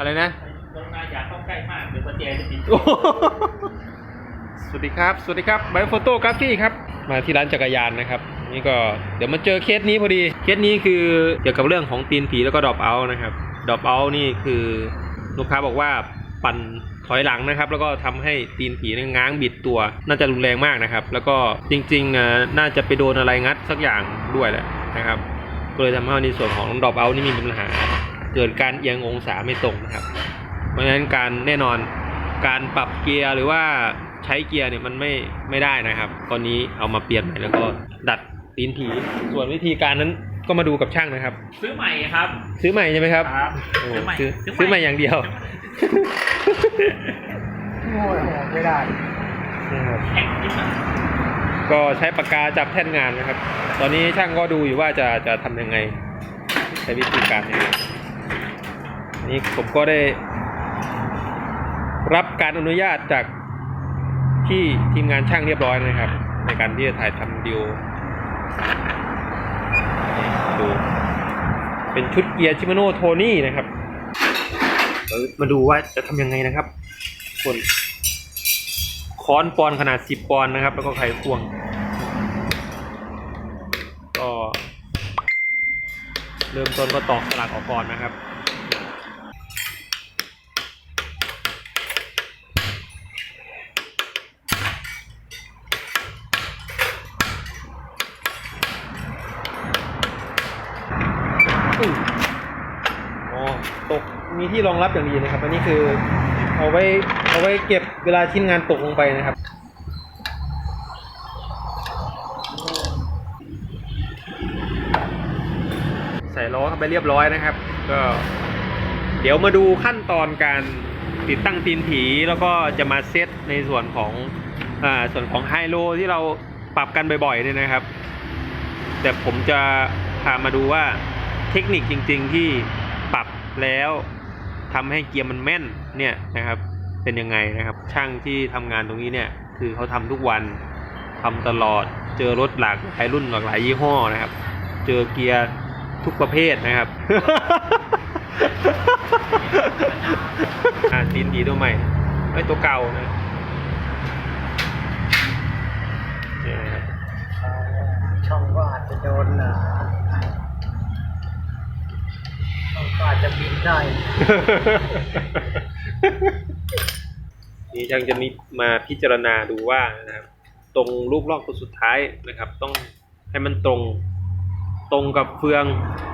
อะไรนะตรงนาอย่าเข้าใกล้มากเดี๋ยวประแจจะติดโอ้โหสวัสดีครับ สวัสดีครับไบโฟโต้กราฟีครับ มาที่ร้านจักรยานนะครับ นี่ก็เดี๋ยวมาเจอเคสนี้พอดี เคสนี้คือเกี่ยวกับเรื่องของตีนผีแล้วก็ดรอปเอานะครับ ดรอปเอานี่คือลูกค้าบอกว่าปั่นถอยหลังนะครับ แล้วก็ทำให้ตีนผีเนี่ยง้างบิดตัว น่าจะรุนแรงมากนะครับ แล้วก็จริงๆอะน่าจะไปโดนอะไรงัดสักอย่างด้วยแหละนะครับ ก็เลยทำให้ในส่วนของดรอปเอานี่มีปัญหา เกิดการเอียงองศาไม่ตรงนะครับ เพราะฉะนั้นการแน่นอนการปรับเกียร์หรือว่าใช้เกียร์เนี่ยมันไม่ไม่ได้นะครับตอนนี้เอามาเปลี่ยนใหม่แล้วก็ดัดตีนผีส่วนวิธีการนั้นก็มาดูกับช่างนะครับ ซื้อใหม่ครับ ซื้อใหม่ใช่ไหมครับครับโอ้ซื้อใหม่ซื้อซื้อใหม่อย่างเดียวโอ้ยออกไม่ได้นะครับแข็งนิดหน่อยก็ใช้ปากกาจับแท่นงานนะครับ ตอนนี้ช่างก็ดูอยู่ว่าจะจะทำยังไง ใช้วิธีการยังไง นี่ผมก็ได้ รับการอนุญาตจากที่ทีมงานช่างเรียบร้อยนะครับ ในการที่จะถ่ายทำดิวดูเป็นชุดเกียร์ชิมาโนโทนี่นะครับมาดูว่าจะทำยังไงนะครับส่วนค้อนปอนขนาด 10 ปอนนะครับ แล้วก็ไขควง ก็ เริ่มต้นก็ตอกสลักออกก่อนนะครับ อุ้ยอ๋อตก มีที่รองรับอย่างดีนะครับ อันนี้คือเอาไว้เอาไว้เก็บเวลาชิ้นงานตกลงไปนะครับใส่ล้อเข้าไปเรียบร้อยนะครับ ก็ เดี๋ยวมาดูขั้นตอนการติดตั้งตีนผีแล้วก็จะมาเซตในส่วนของอ่าส่วนของไฮโลที่เราปรับกันบ่อยๆเนี่ยนะครับ แต่ผมจะพามาดูว่าเทคนิคจริงๆที่ปรับแล้ว ทำให้เกียร์มันแม่นเนี่ยนะครับ เป็นยังไงนะครับ ช่างที่ทำงานตรงนี้เนี่ย คือเขาทำทุกวันทำตลอด เจอรถหลากหลายรุ่นหลากหลายยี่ห้อนะครับ เจอเกียร์ทุกประเภทนะครับอ่าตีนดีตัวใหม่ไอ้ตัวเก่านะเนี่ยช่องก็อาจจะโดนอะช่อง ก็อาจจะบินได้ นี่ช่างจะมีมาพิจารณาดูว่านะครับ ตรงลูกลอกตัวสุดท้ายนะครับ ต้องให้มันตรงตรงกับเฟือง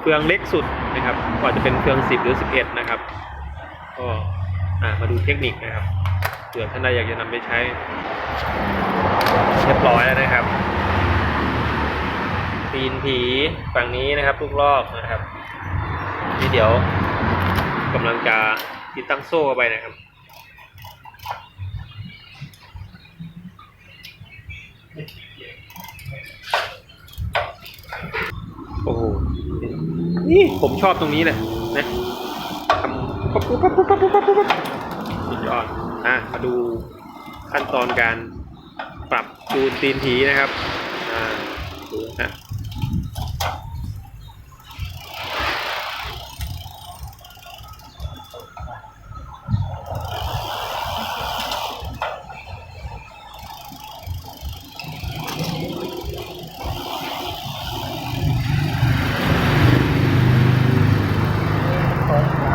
เฟืองเล็กสุดนะครับก็อาจจะเป็นเฟืองสิบหรือสิบเอ็ดนะครับก็อ่ามาดูเทคนิคนะครับเผื่อท่านใดอยากจะนำไปใช้เรียบร้อยแล้วนะครับปีนผีฝั่งนี้นะครับลูกลอกนะครับ นี่เดี๋ยวกำลังจะติดตั้งโซ่ไปนะครับ โอ้โห นี่ผมชอบตรงนี้แหละนะทำปั๊บปุ๊บปั๊บปุ๊บปั๊บปุ๊บปุ๊บสุดยอด อะ มาดูขั้นตอนการปรับจูนตีนผีนะครับ อ่า ดูนะ เปิดมา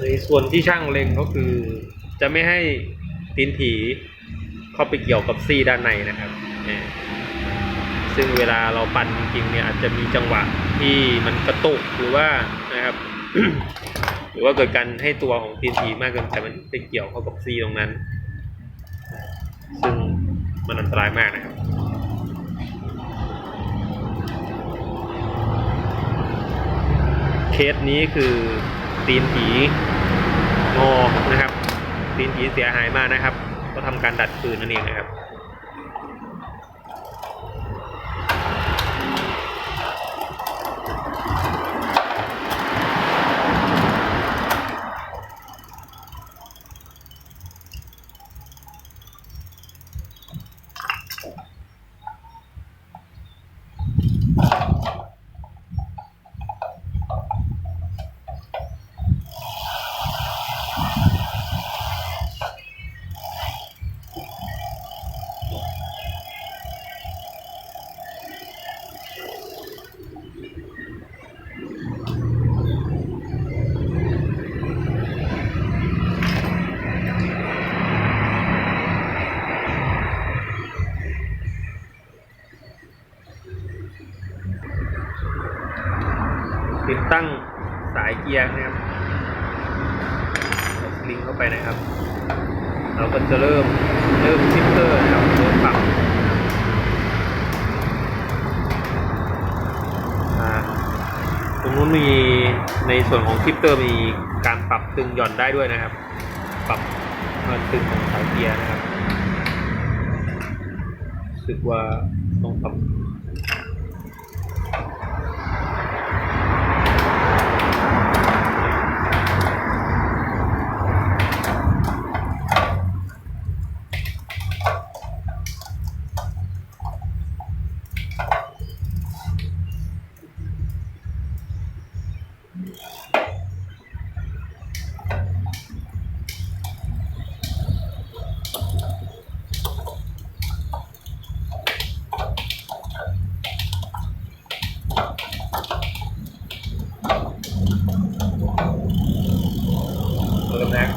ใน ส่วนที่ช่างเล็งก็คือ จะไม่ให้ตีนผีเข้าไปเกี่ยวกับซี่ด้านในนะครับ ซึ่งเวลาเราปั่นจริงๆเนี่ยอาจจะมีจังหวะที่มันกระตุกหรือว่านะครับหรือว่าเกิดการให้ตัวของตีนผีมากเกินไปมันไปเกี่ยวเข้ากับซีตรงนั้น ซึ่งมันอันตรายมากนะครับเคสนี้คือตีนผี งอนะครับตีนผีเสียหายมากนะครับ ก็ทำการดัดคืนนั่นเองนะครับ จะเริ่มเริ่มชิปเตอร์นะครับเริ่มปรับตรงนู้นมีในส่วนของชิปเตอร์มีการปรับตึงหย่อนได้ด้วยนะครับ ปรับความตึงของสายเกียร์นะครับรู้สึกว่าต้องปรับ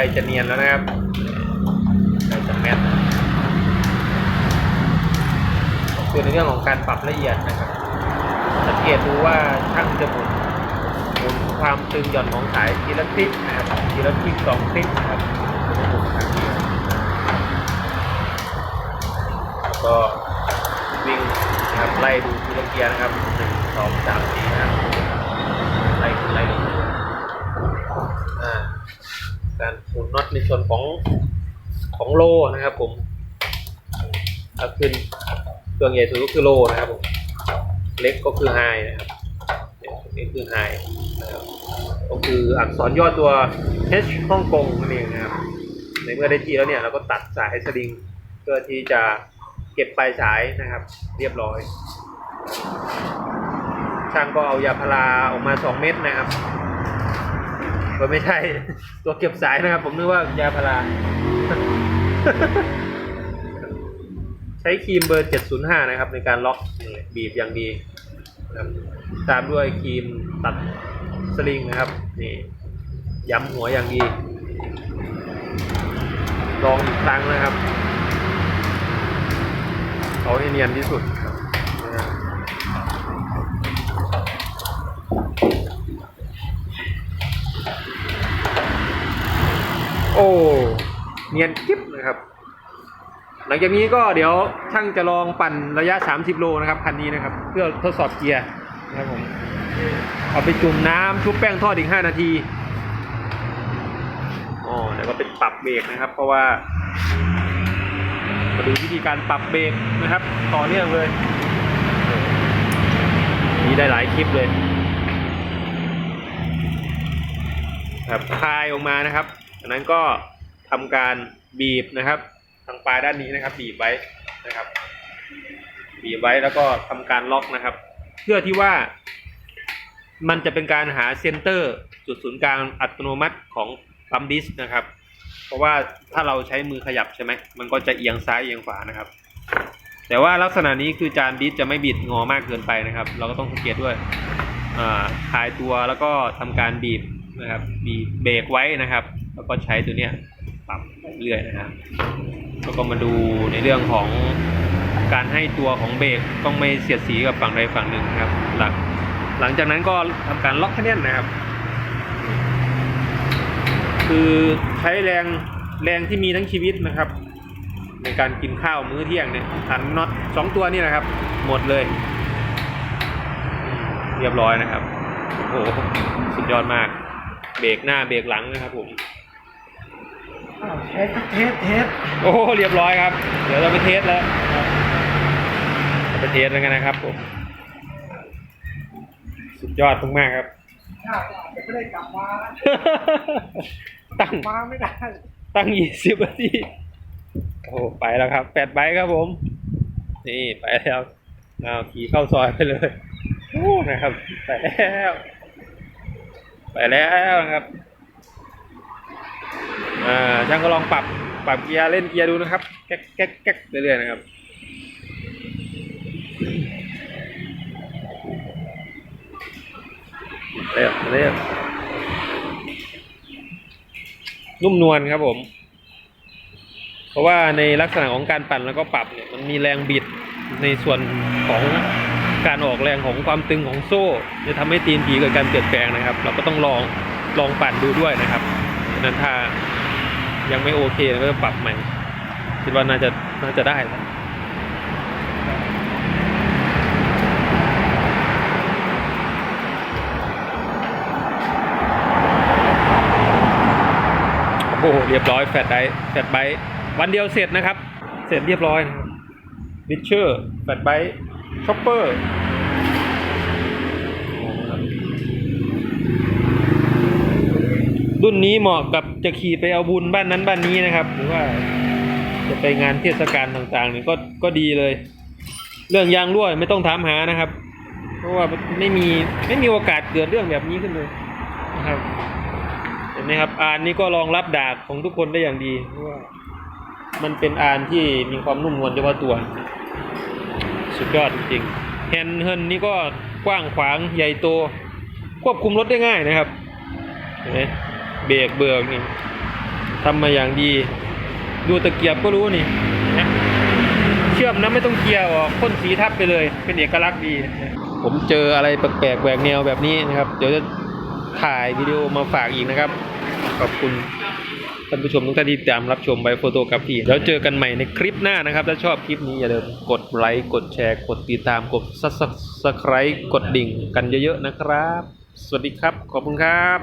ล้จะเนียนแล้วนะครับใกล้จะแมทคือในเรื่องของการปรับละเอียดนะครับ สังเกตดูว่าช่างจะหมุนหมุนความตึงหย่อนของสายทีละคลิปนะครับทีละคลิปสองคลิปนะครับแล้วก็วิ่งนะครับไล่ดูทีละเกียร์นะครับหนึ่งสองสามสี่ห้าไล่ไล่ลงอ่าการ น็อตในส่วนของของโลนะครับ ผมถ้าขึ้นเครื่องใหญ่สุดก็คือโลนะครับผมเล็กก็คือไฮนะครับเนี่ยนี่คือไฮนะครับก็คืออักษรย่อตัว H ฮ่องกงนั่นเองนะครับ ในเมื่อได้ที่แล้วเนี่ยเราก็ตัดสายสลิงเพื่อที่จะเก็บปลายสายนะครับ เรียบร้อย ช่างก็เอายาพาราออกมา 2 เม็ดนะครับ ก็ไม่ใช่ ตัวเก็บสายนะครับ ผมนึกว่ายาพารา ใช้ครีมเบอร์ 705 นะครับ ในการล็อกนี่บีบอย่างดีนะครับตามด้วยครีมตัดสลิงนะครับ นี่ย้ำหัวอย่างดี ลองอีกครั้งนะครับ เขาให้เนียนที่สุดครับนะครับ โอ้เนียนกิ๊บนะครับ หลังจากนี้ก็เดี๋ยวช่างจะลองปั่นระยะ 30 โลนะครับคันนี้นะครับ เพื่อทดสอบเกียร์นะครับผมเอาไปจุ่มน้ำชุบแป้งทอดอีก 5 นาทีอ๋อเดี๋ยวก็เป็นปรับเบรกนะครับ เพราะว่ามาดูวิธีการปรับเบรกนะครับ ต่อเนื่องเลยมีได้หลายคลิปเลยครับคลายออกมานะครับ จากนั้นก็ทำการบีบนะครับ ทางปลายด้านนี้นะครับ บีบไว้นะครับ บีบไว้แล้วก็ทำการล็อกนะครับ เพื่อที่ว่ามันจะเป็นการหาเซนเตอร์จุดศูนย์กลางอัตโนมัติของปั๊มดิสนะครับ เพราะว่าถ้าเราใช้มือขยับใช่ไหมมันก็จะเอียงซ้ายเอียงขวานะครับ แต่ว่าลักษณะนี้คือจานดิสจะไม่บิดงอมากเกินไปนะครับ เราก็ต้องสังเกตด้วยอ่าคลายตัวแล้วก็ทำการบีบนะครับ บีบเบรกไว้นะครับ แล้วก็ใช้ตัวเนี้ยปรับไปเรื่อยนะครับแล้วก็มาดูในเรื่องของการให้ตัวของเบรกต้องไม่เสียดสีกับฝั่งใดฝั่งหนึ่งนะครับ หลังหลังจากนั้นก็ทำการล็อกให้แน่นนะครับ คือใช้แรงแรงที่มีทั้งชีวิตนะครับ ในการกินข้าวมื้อเที่ยงเนี่ยหันน็อตสองตัวนี่นะครับ หมดเลย เรียบร้อยนะครับโอ้โหสุดยอดมาก เบรกหน้าเบรกหลังนะครับผม เทสเทสเทสโอ้โหเรียบร้อยครับ เดี๋ยวเราไปเทสแล้วครับเราไปเทสแล้วกันนะครับผมสุดยอดมากๆครับข้าวอาจจะไม่ได้กลับมาตั้งมาไม่ได้ ตั้งยี่สิบนาทีโอ้โหไปแล้วครับแปดใบครับผม นี่ไปแล้วเอาขี่เข้าซอยไปเลยโอ้นะครับ ไปแล้ว ไปแล้วนะครับ อ่าช่างก็ลองปรับปรับเกียร์เล่นเกียร์ดูนะครับ แก๊กแก๊กแก๊กเรื่อยๆนะครับเร็วเร็วนุ่มนวลครับผม เพราะว่าในลักษณะของการปั่นแล้วก็ปรับเนี่ยมันมีแรงบิดในส่วนของการออกแรงของความตึงของโซ่ จะทำให้ตีนผีเกิดการเปลี่ยนแปลงนะครับ เราก็ต้องลองลองปั่นดูด้วยนะครับนั้นถ้า ยังไม่โอเคก็จะปรับใหม่คิดว่าน่าจะน่าจะได้แล้วโอ้โหเรียบร้อยแฟดไดแฟดไบต์วันเดียวเสร็จนะครับ เสร็จเรียบร้อยนะครับวิชเชอร์แฟดไบต์ช็อปเปอร์ รุ่นนี้เหมาะกับจะขี่ไปเอาบุญบ้านนั้นบ้านนี้นะครับ หรือว่าจะไปงานเทศกาลต่างๆนี่ก็ก็ดีเลย เรื่องยางรั่วไม่ต้องถามหานะครับ เพราะว่าไม่มีไม่มีโอกาสเกิดเรื่องแบบนี้ขึ้นเลยนะครับเห็นไหมครับอานนี้ก็รองรับดาบของทุกคนได้อย่างดีเพราะว่ามันเป็นอานที่มีความนุ่มนวลเฉพาะตัว สุดยอดจริงๆแฮนด์เฮิร์นนี่ก็กว้างขวางใหญ่โต ควบคุมรถได้ง่ายนะครับเห็นไหม เบรกเบิกนี่ทำมาอย่างดี ดูตะเกียบก็รู้นี่นะเชื่อมนะไม่ต้องเกียร์ออกพ่นสีทับไปเลย เป็นเอกลักษณ์ดี ผมเจออะไรแปลกๆแหวกแนวแบบนี้นะครับ เดี๋ยวจะถ่ายวิดีโอมาฝากอีกนะครับ ขอบคุณท่านผู้ชมทุกท่านที่ติดตามรับชมใบโฟโตกราฟีแล้วเจอกันใหม่ในคลิปหน้านะครับ ถ้าชอบคลิปนี้อย่าลืมกดไลค์กดแชร์ กดติดตามกดซับสไครต์กดดิ่งกันเยอะๆนะครับ สวัสดีครับ ขอบคุณครับ